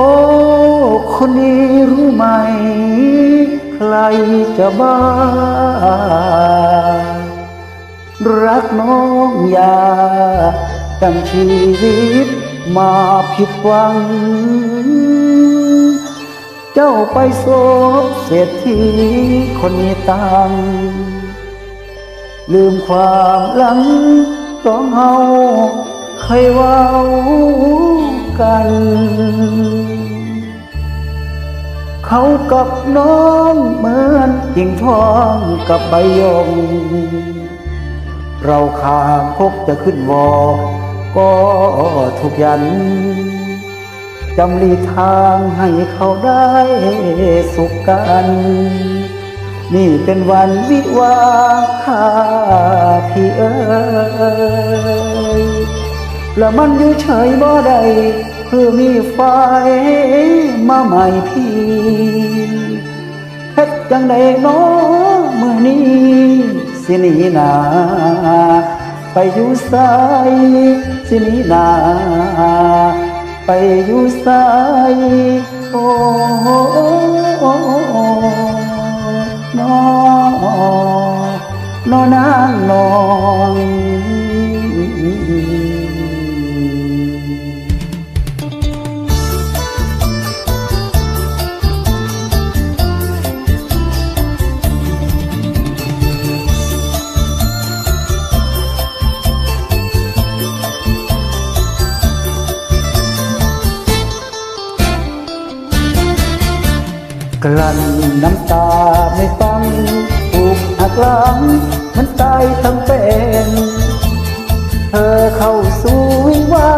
โอ้คนนี้รู้ไหม ใครจะบ้า รักน้องอยาดังชีวิตมาผิดหวัง เจ้าไปโบเศรษฐีคนมีตัง ลืมความหลังต้องเฮาเคยเว้ากัน เขากับน้องเหมือนกิ่งทองกับใบยงเราข้ามพกจะขึ้นวอ ก็ถูกยัน จำลีทางให้เขาได้สุขกัน นี่เป็นวันวิวาข้าพี่เอ๋ยแล้วมันอยู่เฉยบ่ได้ เพื่อมีไฟมาใหม่พี่เฮ็ดจังใดน้อมื่อนี้สินีนาไปอยู่ไสสินีนาไปอยู่ไสโอ้น้อนอนางนอง กลั้นน้ำตาไม่ฟังถูกหักหลังมันตายทั้งเป็น เธอเข้าสู่วิวา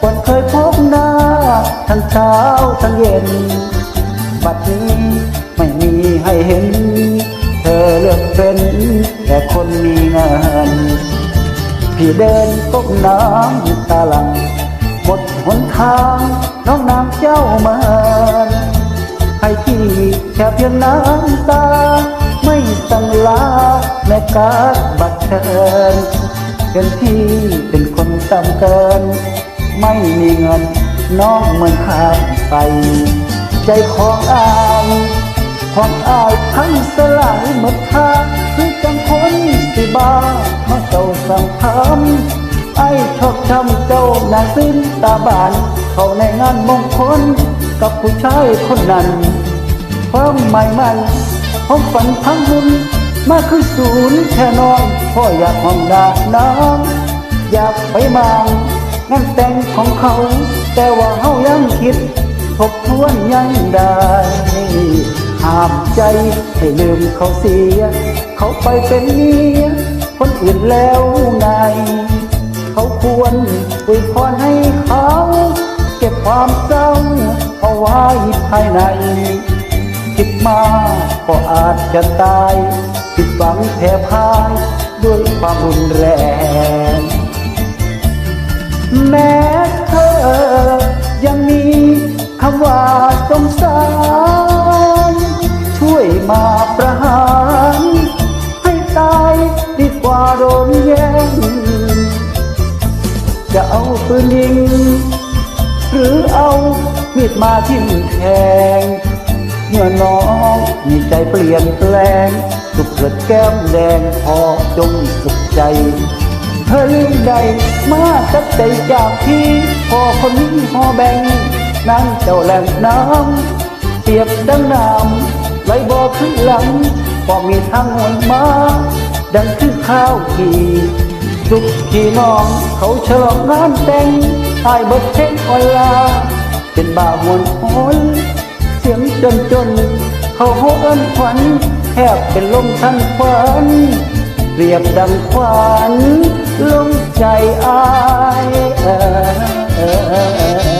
ก่อนเคยพบหน้า ทั้งเช้าทั้งเย็น บัดนี้ไม่มีให้เห็น เธอเลือกเป็นแต่คนมีเงินพี่เดินตกน้ำตาหลังหมดหนทางน้องน้ำเจ้ามิน ให้พี่แค่เพียงน้ำตา ไม่ต้องลาแม่กาดบัดเชิญเกินพี่เป็นคนตำเกิน ไม่มีเงินน้องเหมือนข้าดไป ใจของอายของอายทั้งสลายหมดค่าคือจังคนสิบ้ามาเจ้าสั่งทำไอ้ชอบช้ำเจ้าหนาสิ้นตาบาน เขาในงานมงคล กับผู้ชายคนนั้นความหมายมันผมฝันพังมุนมาคือศูนย์แค่น้องพ่ออยากห้องดาน้ำอยากไปมางงานแต่งของเขา แต่ว่าเฮายังคิดทบทวนยังได้ห้ามใจให้ลืมเขาเสีย เขาไปเป็นเมียคนอื่นแล้วไงเขาควรอวยพรให้เขา เก็บความเศร้า ไว้ภายใน คิดมาก็อาจจะตายผิดหวังแพ้พ่ายด้วยความรุนแรง แม้เธอยังมีคำว่าสงสาร ช่วยมาประหาร ให้ตายดีกว่าโดนแย่งจะเอาปืนยิง หรือเอามีดมาทิ่มแทงเมื่อน้องมีใจเปลี่ยนแปลงสุขเกิดแก้มแดงพอจงสุขใจ เธอลืมใดมาจับใจจากพี่พอคนนี้พอแบ่งนั่งเจ้าแหลมน้ำเปียบดังน้ำไหลบ่อขึ้นหลังก็มีทางหวนมา ดังคือข้าวขี่สุขที่น้องเขาฉลองงานแต่ง ทายบทเพลงออนลา เป็นบ่าวมวนโอนเสียงจนจน เขาโหเอิ้นขวัญแทบเป็นลมทันควันเรียบดังควันลมใจอายเออ